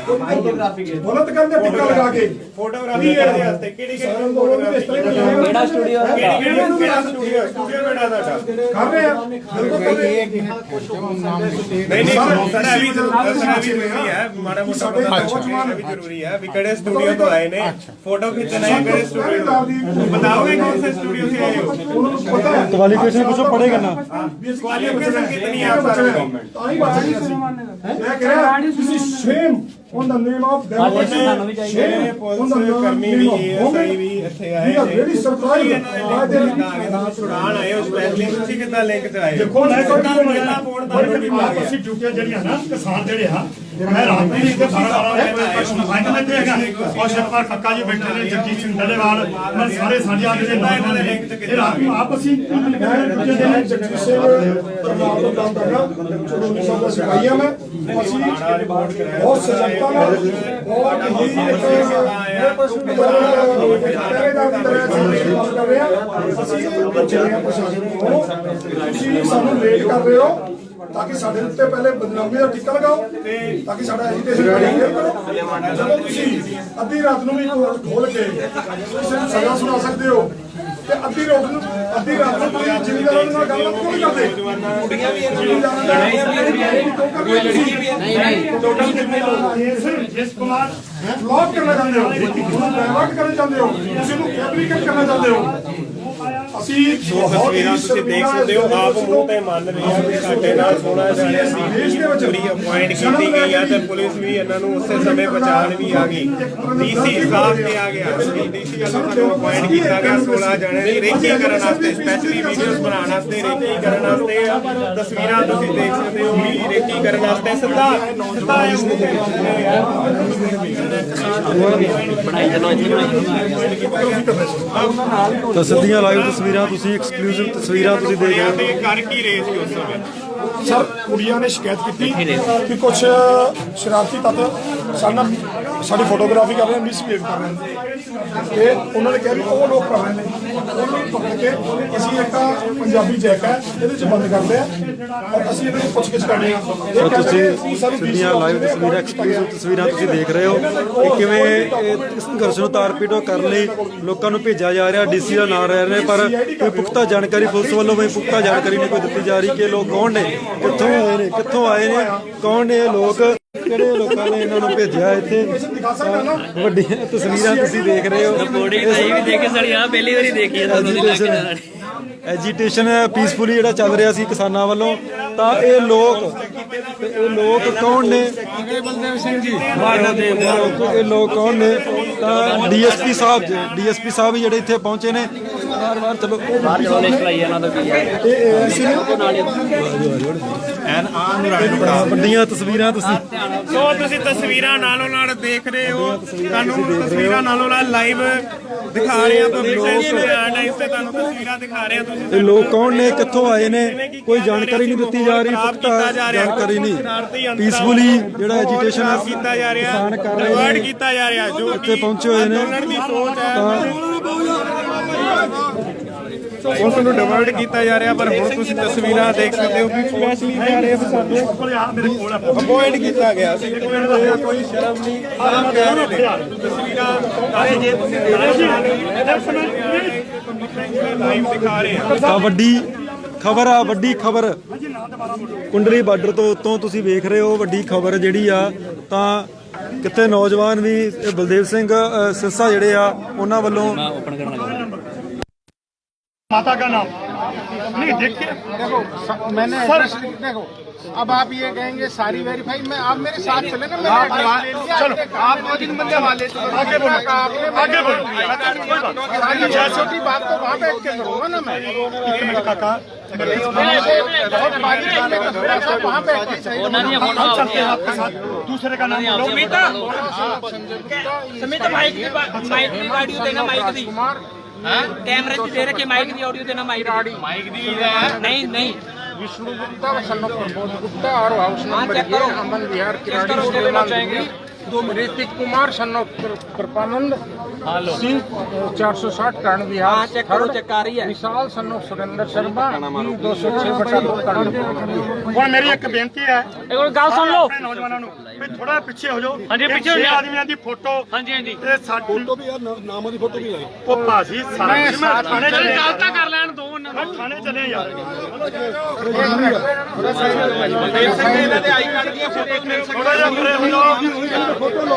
S8: ਗਲਤ ਕਰਦੇ ਟਿੱਕਾ ਲਗਾ ਕੇ।
S7: ਫੋਟੋਗ੍ਰਾਫੀ ਕਰਦੇ ਵਾਸਤੇ ਕਿਹੜੀ ਕਿਹੜੀ ਫੋਟੋਗ੍ਰਾਫੀ
S8: ਕਿਹੜਾ ਸਟੂਡੀਓ
S7: ਹੈ? ਕਿਹੜਾ ਸਟੂਡੀਓ ਸਟੂਡੀਓ ਬੇਟਾ ਦਾ
S8: ਕਰ ਰਹੇ ਆ? ਬਿਲਕੁਲ ਕਰ ਰਹੇ ਆ।
S7: ਨਹੀਂ ਨਹੀਂ ਦੱਸਣਾ ਵੀ ਦੱਸਣਾ ਵੀ ਜ਼ਰੂਰੀ ਹੈ ਮਾੜਾ ਮੋਟਾ ਪਤਾ ਲੱਗਣਾ ਵੀ ਜ਼ਰੂਰੀ ਹੈ ਵੀ ਕਿਹੜੇ ਸਟੂਡੀਓ ਤੋਂ ਆਏ ਨੇ ਫੋਟੋ ਖਿੱਚਣਾ ਹੈ ਕਿਹੜੇ ਸਟੂਡੀਓ ਬਤਾਓਗੇ ਕੌਣ ਸੇ ਸਟੂਡੀਓ ਸੇ
S8: ਆਏ ਹੋ? ਪਤਾ ਹੈ।
S1: क्वालिफिकेशन पूछो पड़ेगा ना
S7: क्वालिफिकेशन कितनी है
S8: आपका गवर्नमेंट मैं कह रहा हूं this is shame on the name of democracy.
S7: ਇਹ ਪੁਲਿਸ ਕਰਮੀ ਵੀ ਐਸਆਈ ਵੀ ਇੱਥੇ ਆਏ
S8: are very surprised by their
S7: ਛੁਡਾਣ ਆਏ ਹੋ ਸਪੈਸ਼ਲੀ ਤੁਸੀਂ ਕਿੱਦਾਂ ਲਿੰਕ ਚ ਆਏ
S2: ਦੇਖੋ
S7: ਸਿੱਧਾ
S2: ਕਹਿੰਦਾ
S7: ਪਹਿਲਾ ਫੋਨ ਤਾਂ ਗਿਆ
S2: ਅਸੀਂ ਡਿਊਟੀਆਂ ਜਿਹੜੀਆਂ ਨਾ ਕਿਸਾਨ ਜਿਹੜੇ ਆ ਮੈਂ ਰਾਤ ਨੂੰ ਵੀ ਇੱਥੇ ਬਾਰਾਂ ਬਾਰਾਂ ਵਜੇ ਫਾਈਨਲ ਬੈਠੇ ਹੈਗਾ। ਔਰ ਸ਼ਰਪਾਲ ਕੱਕਾ ਜੀ ਬੈਠੇ ਨੇ, ਜਗਜੀਤ ਸਿੰਘ ਡੱਲੇਵਾਲ। ਮੈਂ ਸਾਰੇ ਸਾਡੇ ਆ ਜਿਹੜੇ ਨੌਜਵਾਨ ਨੇ ਇਹ ਰਾਤ ਨੂੰ ਆਪ ਅਸੀਂ
S8: ਮੈਂ ਜਿਹੜੇ ਜਗਜੀਤ ਸਿੰਘ ਪ੍ਰਧਾਨ ਦਾ ਕੰਮ ਕਰਨਾ ਚੜੂਨੀ ਸਾਹਿਬ ਦਾ ਸਿਪਾਹੀ ਹਾਂ ਮੈਂ। ਅਸੀਂ ਬਹੁਤ ਸਜਗਤਾ ਨਾਲ, ਬਹੁਤ ਹੀ ਇੱਕ ਪਹਿਰੇਦਾਰ ਦੀ ਤਰ੍ਹਾਂ ਅਸੀਂ ਕੰਮ ਕਰ ਰਹੇ ਹਾਂ ਅਸੀਂ ਬੱਚੇ ਹਾਂ ਪ੍ਰਸ਼ਾਸਨ ਕੋਲੋਂ ਤੁਸੀਂ ਸਾਨੂੰ ਲੇਟ ਕਰ ਰਹੇ ਹੋ। ਤਾਂ ਕਿ ਸਾਡੇ ਉੱਤੇ ਪਹਿਲੇ ਬਦਨਾਮੀ ਦਾ ਟਿੱਕਾ ਲਗਾਓ ਤਾਂ ਕਿ ਸਾਡਾ ਐਜੀਟੇਸ਼ਨ ਕਲੀਅਰ ਕਰੋ। ਜਦੋਂ ਤੁਸੀਂ ਅੱਧੀ ਰਾਤ ਨੂੰ ਵੀ ਕੋਰਟ ਖੋਲ ਕੇ ਕਿਸੇ ਨੂੰ ਸਜ਼ਾ ਸੁਣਾ ਸਕਦੇ ਹੋ ਤੇ ਅੱਧੀ ਰਾਤ ਨੂੰ ਅੱਧੀ ਰਾਤ ਨੂੰ ਤੁਸੀਂ ਜ਼ਿਮੀਂਦਾਰਾਂ ਨਾਲ ਗੱਲਬਾਤ ਕਿਉਂ ਨਹੀਂ ਕਰਦੇ? ਕੁੜੀਆਂ ਵੀ ਨਹੀਂ ਨਹੀਂ। ਟੋਟਲ ਕਿੰਨੇ ਲੋਕ?
S2: ਜਿਸ ਕੁਮਾਰ
S8: ਬਲੌਕ ਕਰਨਾ ਚਾਹੁੰਦੇ ਹੋ ਉਹਨੂੰ ਡਾਇਵਰਟ ਕਰਨਾ ਚਾਹੁੰਦੇ ਹੋ ਤੁਸੀਂ ਉਹਨੂੰ ਫੈਬਰਿਕੇਟ ਕਰਨਾ ਚਾਹੁੰਦੇ ਹੋ। ਅਸੀਂ ਬਹੁਤ ਹੀ
S7: ਤਸਵੀਰਾਂ ਤੁਸੀਂ ਦੇਖ ਸਕਦੇ ਹੋ ਆਪ ਮੂੰਹ ਤੇ ਮੰਨ ਰਹੇ ਆ ਕਿ ਸਾਡੇ ਨਾਲ ਸੋਨਾ ਜਾਣਿਆ ਸੀ ਪੂਰੀ ਅਪਾਇੰਟ ਕੀਤੀ ਗਈ ਆ ਤੇ ਪੁਲਿਸ ਵੀ ਇਹਨਾਂ ਨੂੰ ਉਸੇ ਸਮੇਂ ਪਛਾਣ ਵੀ ਆ ਗਈ। ਡੀਸੀ ਸਾਹਿਬ ਤੇ ਆ ਗਿਆ। ਡੀਸੀ ਵੱਲੋਂ ਸਾਨੂੰ ਅਪਾਇੰਟ ਕੀਤਾ ਗਿਆ 16 ਜਣੇ ਦੀ ਰੇਕੀ ਕਰਨ ਵਾਸਤੇ ਸਪੈਸ਼ਲੀ ਵੀਡੀਓਜ਼ ਬਣਾਉਣ ਵਾਸਤੇ ਰੇਕੀ ਕਰਨ ਵਾਸਤੇ ਤਸਵੀਰਾਂ ਤੁਸੀਂ ਦੇਖ ਸਕਦੇ ਹੋ ਵੀ ਰੇਕੀ ਕਰਨ ਵਾਸਤੇ ਸਿੱਧਾ ਸਿੱਧਾ ਇਹ ਮੂੰਹ ਤੇ ਮੰਨ ਰਹੇ ਆ
S1: ਤਾਂ ਸਿੱਧੀਆਂ ਲਾਈਵ ਤਸਵੀਰਾਂ ਤੁਸੀਂ ਐਕਸਕਲੂਸਿਵ ਤਸਵੀਰਾਂ ਤੁਸੀਂ ਦੇਖ ਰਹੇ ਹੋ।
S7: ਤੇ ਕਰ ਕੀ ਰਹੇ ਸੀ ਉਸ ਸਮੇਂ?
S8: ਸਰ ਕੁੜੀਆਂ ਨੇ ਸ਼ਿਕਾਇਤ ਕੀਤੀ ਕਿ ਕੁਝ ਸ਼ਰਾਰਤੀ ਤੱਤ ਸਾਡਾ ਸਾਡੀ ਫੋਟੋਗ੍ਰਾਫੀ ਕਰ ਰਹੇ ਮਿਸਬੀਹੇਵ ਕਰ ਰਹੇ ਨੇ। ਤੇ ਉਹਨਾਂ ਨੇ ਕਿਹਾ ਵੀ ਉਹ ਲੋਕ ਕਰ ਰਹੇ ਨੇ। ਉਹਨਾਂ ਨੂੰ ਪਕੜ ਕੇ ਅਸੀਂ ਇੱਕ ਪੰਜਾਬੀ ਜੈਕ ਹੈ ਇਹਦੇ ਚ ਬੰਦ ਕਰਦੇ ਆ ਔਰ ਅਸੀਂ ਇਹਦੇ ਨੂੰ ਪੁੱਛਗਿੱਛ ਕਰਨੀ ਆ
S1: ਤਾਂ ਤੁਸੀਂ ਸਿੱਧੀਆਂ ਲਾਈਵ ਤਸਵੀਰਾਂ ਐਕਸਕਲੂਸਿਵ ਤਸਵੀਰਾਂ ਤੁਸੀਂ ਦੇਖ ਰਹੇ ਹੋ ਕਿ ਕਿਵੇਂ ਇਹ ਸੰਘਰਸ਼ ਨੂੰ ਤਾਰਪੀੜੋ ਕਰਨ ਲਈ ਲੋਕਾਂ ਨੂੰ ਭੇਜਿਆ ਜਾ ਰਿਹਾ ਡੀਸੀ ਦਾ ਨਾਂ ਰਹਿ ਰਹੇ ਪਰ ਕੋਈ ਪੁਖਤਾ ਜਾਣਕਾਰੀ ਪੁਲਿਸ ਵੱਲੋਂ ਵੀ ਪੁਖਤਾ ਜਾਣਕਾਰੀ ਨਹੀਂ ਕੋਈ ਦਿੱਤੀ ਜਾ ਰਹੀ ਕਿ ਇਹ ਲੋਕ ਕੌਣ ਨੇ ਕਿੱਥੋਂ ਆਏ ਨੇ ਕਿੱਥੋਂ ਆਏ ਨੇ ਕੌਣ ਨੇ ਇਹ ਲੋਕ? ਕਿਹੜੇ ਲੋਕਾਂ ਨੇ ਇਹਨਾਂ ਨੂੰ ਭੇਜਿਆ ਇੱਥੇ? ਵੱਡੀਆਂ ਤਸਵੀਰਾਂ ਤੁਸੀਂ ਦੇਖ ਰਹੇ ਹੋ।
S9: ਬੋੜੀ ਤਾਂ ਇਹ ਵੀ ਦੇਖੇ ਸਾਡੀ ਆ ਪਹਿਲੀ ਵਾਰੀ ਦੇਖੀ ਹੈ ਤੁਹਾਨੂੰ ਲੱਗ ਜਾਣਾ
S1: ਐਜੀਟੇਸ਼ਨ ਪੀਸਫੁਲੀ ਜਿਹੜਾ ਚੱਲ ਰਿਹਾ ਸੀ ਕਿਸਾਨਾਂ ਵੱਲੋਂ। ਤਾਂ ਇਹ ਲੋਕ ਤੇ ਇਹ ਲੋਕ ਕੌਣ ਨੇ? ਬਲਦੇਵ ਸਿੰਘ ਜੀ ਇਹ ਲੋਕ ਕੌਣ ਨੇ? ਤਾਂ ਡੀਐਸਪੀ ਸਾਹਿਬ ਜੀ ਡੀਐਸਪੀ ਸਾਹਿਬ ਜਿਹੜੇ ਇੱਥੇ ਪਹੁੰਚੇ ਨੇ ਵਾਰ ਵਾਰ ਚਲੋ
S9: ਬਾਹਰ ਚਲੋ ਲਿਸਟ ਲਾਈ ਇਹਨਾਂ ਦਾ ਕੀ ਹੈ
S1: ਵੱਡੀਆਂ ਤਸਵੀਰਾਂ ਤੁਸੀਂ।
S7: ਸੋ ਤੁਸੀਂ ਤਸਵੀਰਾਂ ਨਾਲੋਂ ਨਾਲ ਦੇਖ ਰਹੇ ਹੋ ਤੁਹਾਨੂੰ ਤਸਵੀਰਾਂ ਨਾਲੋਂ ਨਾਲ ਲਾਈਵ ਦਿਖਾ ਰਹੇ ਆ ਪਬਲਿਕ ਲਾਈਵ ਤੇ ਤੁਹਾਨੂੰ ਤਸਵੀਰਾਂ ਦਿਖਾ ਰਹੇ ਆ ਤੁਸੀਂ
S1: ਇਹ ਲੋਕ ਕੌਣ ਨੇ ਕਿੱਥੋਂ ਆਏ ਨੇ? ਕੋਈ ਜਾਣਕਾਰੀ ਨਹੀਂ ਦਿੱਤੀ ਜਾ ਰਹੀ ਪੁਖਤਾ ਜਾਣਕਾਰੀ ਨਹੀਂ। ਪੀਸਫੁਲੀ ਜਿਹੜਾ ਐਜੀਟੇਸ਼ਨ
S7: ਕੀਤਾ ਜਾ ਰਿਹਾ
S1: ਕਿਸਾਨ ਕਰ ਰਹੇ
S7: ਡਿਵਰਟ
S1: ਨੇ।
S7: ਕੀਤਾ ਜਾ ਰਿਹਾ ਜੋ
S1: ਇੱਥੇ ਪਹੁੰਚੇ ਹੋਏ ਨੇ।
S7: ਅੰਦੋਲਨ ਦੀ ਸੋਚ ਹੈ। ਹੁਣ ਤੁਹਾਨੂੰ ਡਿਵਰਟ ਕੀਤਾ ਜਾ ਰਿਹਾ ਪਰ ਹੁਣ ਤੁਸੀਂ ਤਸਵੀਰਾਂ ਦੇਖ ਸਕਦੇ ਹੋ ਕਿ ਸਪੈਸ਼ਲੀ ਕਹਿ ਰਹੇ ਸਾਨੂੰ
S2: ਕੋਲ ਆ ਮੇਰੇ ਕੋਲ ਆ
S7: ਅਵੋਇਡ ਕੀਤਾ ਗਿਆ ਸੀ। ਕੋਈ ਸ਼ਰਮ ਨਹੀਂ ਆਪ ਕਹਿ ਰਹੇ ਨੇ ਤਸਵੀਰਾਂ ਜੇ ਤੁਸੀਂ ਲਾਈਵ ਦਿਖਾ। ਰਹੇ ਆ।
S1: ਤਾਂ ਵੱਡੀ ਖਬਰ ਆ ਵੱਡੀ ਖਬਰ। ਕੁੰਡਲੀ ਬਾਰਡਰ ਤੋਂ ਉੱਤੋਂ ਤੁਸੀਂ ਵੇਖ ਰਹੇ ਹੋ ਵੱਡੀ ਖਬਰ ਜਿਹੜੀ ਆ ਤਾਂ ਕਿਤੇ ਨੌਜਵਾਨ ਵੀ ਬਲਦੇਵ ਸਿੰਘ ਸਿਰਸਾ ਜਿਹੜੇ ਆ ਉਹਨਾਂ ਵੱਲੋਂ
S9: ਓਪਨ ਕਰਨ ਲੱਗਾ।
S2: माता का नाम। नहीं देखिए।
S6: देखो स, मैंने सर देखो अब आप ये कहेंगे सारी वेरीफाई मैं आप मेरे साथ चले ना आप चलो आप दो दिन बंदे वाले आगे बोलो। आगे बोलो। छोटी बात तो वहाँ बैठ के करूँगा ना मैं।
S2: काका।
S6: दूसरे का
S9: नाम समिता
S2: समिता माइक अच्छा, माइक गाड़ी अच्छा, देना माइक
S10: दी। ਮਾਈਕ ਦੀ ਕੈਮਰੇ 'ਚ ਦੇ ਰੱਖੇ ਮਾਈਕ ਦੀ ਆਡੀਓ ਦੇਣਾ ਮਾਈਕ ਦੀ ਮਾਈਕ ਦੀ ਨਹੀਂ ਨਹੀਂ
S6: विष्णु गुप्ता सन ऑफ प्रमोद गुप्ता और हाउस
S10: हाँ,
S6: नंबर
S10: चेक
S6: ये
S10: करो।
S6: अमन विहार
S10: किसका
S6: किराड़ी
S10: रोल लेना चाहेंगे?
S6: दो ऋतिक कुमार सन ऑफ कृपानंद सिंह चार सौ साठ कर्ण
S10: हाँ
S6: विहार
S10: चेक करो चेक आ रही है
S6: विशाल सन ऑफ सुरेंद्र शर्मा दो सौ छह बटा दो कर्ण
S2: ਹੁਣ ਮੇਰੀ ਇੱਕ ਬੇਨਤੀ ਹੈ
S10: एक और गाल सुन लो
S2: ਆਪਣੇ ਨੌਜਵਾਨਾਂ ਨੂੰ ਵੀ ਥੋੜਾ ਪਿੱਛੇ ਹੋ ਜਾਓ।
S10: ਹਾਂਜੀ,
S2: ਇਹ
S10: ਪਿੱਛੇ ਹੋ ਜਾਓ।
S2: ਆਦਮੀਆਂ ਦੀ ਫੋਟੋ
S10: ਹਾਂਜੀ ਹਾਂਜੀ।
S2: ਤੇ ਸਾਡੀ ਫੋਟੋ ਵੀ ਯਾਰ ਨਾਮ ਦੀ ਫੋਟੋ ਵੀ ਆਈ ਉਹ ਭਾਜੀ ਸਾਰਾ ਕੁਝ ਮੈਂ ਥਾਣੇ ਚਲੇ
S10: ਗੱਲ ਤਾਂ ਕਰ ਲੈਣ ਦੋ ਉਹਨਾਂ
S2: ਮੈਂ ਥਾਣੇ ਚਲੇ ਯਾਰ ਥੋੜਾ ਜਿਹਾ ਪਰੇ ਹੋ ਜਾਓ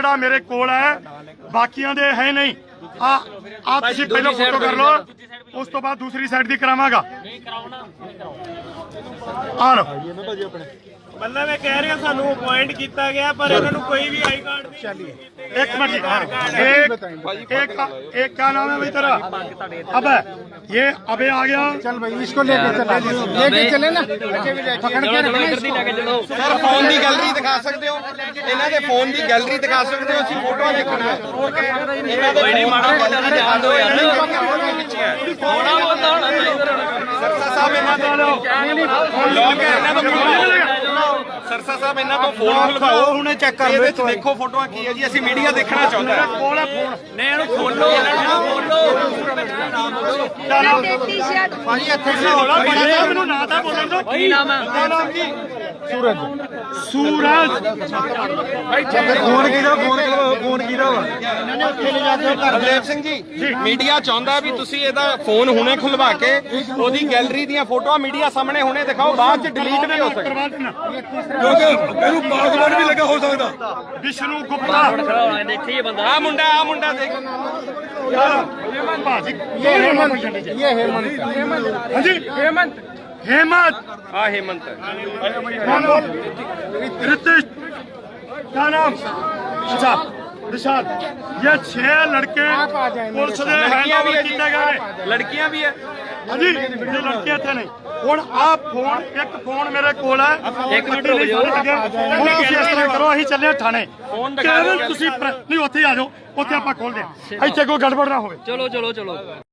S2: ਜਿਹੜਾ ਮੇਰੇ ਕੋਲ ਹੈ ਬਾਕੀਆਂ ਦੇ ਹੈ ਨਹੀਂ। ਆ ਆ ਤੁਸੀਂ ਪਹਿਲਾਂ ਫੋਟੋ ਕਰ ਲਓ। ਉਸ ਤੋਂ ਬਾਅਦ ਦੂਸਰੀ ਸਾਈਡ ਦੀ ਕਰਾਵਾਂਗਾ। ਆ ਲਓ।
S10: ਮਤਲਬ ਇਹ ਕਹਿ ਰਿਹਾ ਸਾਨੂੰ ਅਪਾਇੰਟ ਕੀਤਾ ਗਿਆ ਪਰ ਇਹਨਾਂ ਨੂੰ ਕੋਈ ਵੀ ਆਈ ਕਾਰਡ ਨਹੀਂ ਚੱਲੀਏ
S2: एक मिनट जी एक एक एक क्या नाम है भाई तेरा अबे ये अबे आ गया
S6: चल भाई इसको लेके चले लेके चले ना पकड़ के रखना
S9: ਇੱਧਰ ਦੀ ਲੈ ਕੇ ਚਲੋ
S10: ਸਰ ਫੋਨ ਦੀ ਗੈਲਰੀ ਦਿਖਾ ਸਕਦੇ ਹੋ ਇਹਨਾਂ ਦੇ ਫੋਨ ਦੀ ਗੈਲਰੀ ਦਿਖਾ ਸਕਦੇ ਹੋ ਅਸੀਂ ਫੋਟੋਆਂ ਦੇਖਣੀਆਂ ਇਹਨਾਂ ਦੇ
S9: ਕੋਈ ਨਹੀਂ ਮਾੜਾ ਮੋਟਾ ਤਾਂ ਜਾਣ ਦਿਓ ਯਾਰ ਥੋੜਾ ਬਹੁਤਾ ਹੋਣਾ ਚਾਹੀਦਾ
S10: ਸਰਸਾ ਸਾਹਿਬ ਇਹਨਾਂ ਦਾ ਲੋਕ ਹੈ ਇਹਨਾਂ ਦਾ ਫੋਨ ਸਰਸਾ ਸਾਹਿਬ ਇਹਨਾਂ ਤੋਂ ਫੋਨ ਖਲਵਾਓ। ਹੁਣੇ ਚੈੱਕ ਕਰ ਲਓ ਇਹਦੇ ਦੇਖੋ ਫੋਟੋਆਂ ਕੀ ਹੈ ਜੀ ਅਸੀਂ ਮੀਡੀਆ ਦੇਖਣਾ ਚਾਹੁੰਦੇ ਹਾਂ।
S2: ਕੋਲ ਹੈ ਫੋਨ।
S9: ਨੇ ਇਹਨੂੰ ਖੋਲੋ ਖੋਲੋ।
S2: ਭਾਈ ਇੱਥੇ ਹੋਲਾ ਬੜਾ ਸਾਹਿਬ ਨੂੰ ਨਾ ਤਾਂ ਬੋਲਣ ਦੋ
S9: ਕੀ ਨਾਮ ਹੈ?
S2: ਨਾਮ ਕੀ ਸੂਰਜ। ਸੂਰਜ।
S1: ਫੋਨ ਕੀਤਾ ਫੋਨ ਫੋਨ ਕੀਤਾ ਵਾ।
S10: ਹਰਦੇਵ ਸਿੰਘ ਜੀ ਮੀਡੀਆ ਚਾਹੁੰਦਾ ਵੀ ਤੁਸੀਂ ਇਹਦਾ ਫੋਨ ਹੁਣੇ ਖੁਲਵਾ ਕੇ ਉਹਦੀ ਗੈਲਰੀ ਦੀਆਂ ਫੋਟੋਆਂ ਮੀਡੀਆ ਸਾਹਮਣੇ ਹੁਣੇ ਦਿਖਾਓ ਬਾਅਦ ਚ ਡਿਲੀਟ ਵੀ ਹੋ ਸਕਦਾ।
S1: ਕਿਉਂਕਿ ਇਹਨੂੰ ਬਾਗਵਾਨ ਵੀ ਲੱਗਾ ਹੋ ਸਕਦਾ।
S2: ਵਿਸ਼ਨੂੰ ਗੁਪਤਾ।
S9: ਦੇਖੀ ਇਹ ਬੰਦਾ
S10: ਆ ਮੁੰਡਾ ਆ ਮੁੰਡਾ ਦੇਖ।
S2: ਯਾਰ
S6: ਭਾਜੀ। ਇਹ ਹੇਮੰਤ। ਇਹ ਹੇਮੰਤ।
S2: ਹਾਂਜੀ।
S6: ਹੇਮੰਤ।
S2: हेमंत
S10: ਆ ਹੇਮੰਤ
S2: रितिश क्या नाम अच्छा निशाद ये छह लड़के
S6: आप आ जाएं मेरे
S2: पुलिस ने
S10: ਲੜਕੀਆਂ ਵੀ ਹੈ
S2: हैंडओवर
S10: ਜੀ
S2: ਕੀਤੇ ਗਏ ਨੇ
S10: ਲੜਕੀਆਂ ਵੀ ਹੈ
S2: ਹਾਂਜੀ ਇਹ ਲੜਕੇ ਇੱਥੇ ਨਹੀਂ ਹੁਣ ਆਹ ਫੋਨ ਇੱਕ ਫੋਨ ਮੇਰੇ ਕੋਲ ਹੈ
S9: ਇੱਕ ਮਿੰਟ ਰੁਕ ਜਾਓ।
S2: ਹੁਣ ਤੁਸੀਂ ਇਸ ਤਰ੍ਹਾਂ ਕਰੋ ਅਸੀਂ ਚੱਲੇ ਹਾਂ ਥਾਣੇ
S10: ਫੋਨ ਦਿਖਾ ਦਿਓ
S2: ਕੇਵਲ ਤੁਸੀਂ ਪ੍ਰ- ਨਹੀਂ ਉੱਥੇ ਆ ਜਾਓ ਉੱਥੇ ਆਪਾਂ ਖੋਲਦੇ ਹਾਂ ਇੱਥੇ ਕੋਈ ਗੜਬੜ ਨਾ ਹੋਵੇ
S9: ਚਲੋ ਚਲੋ ਚਲੋ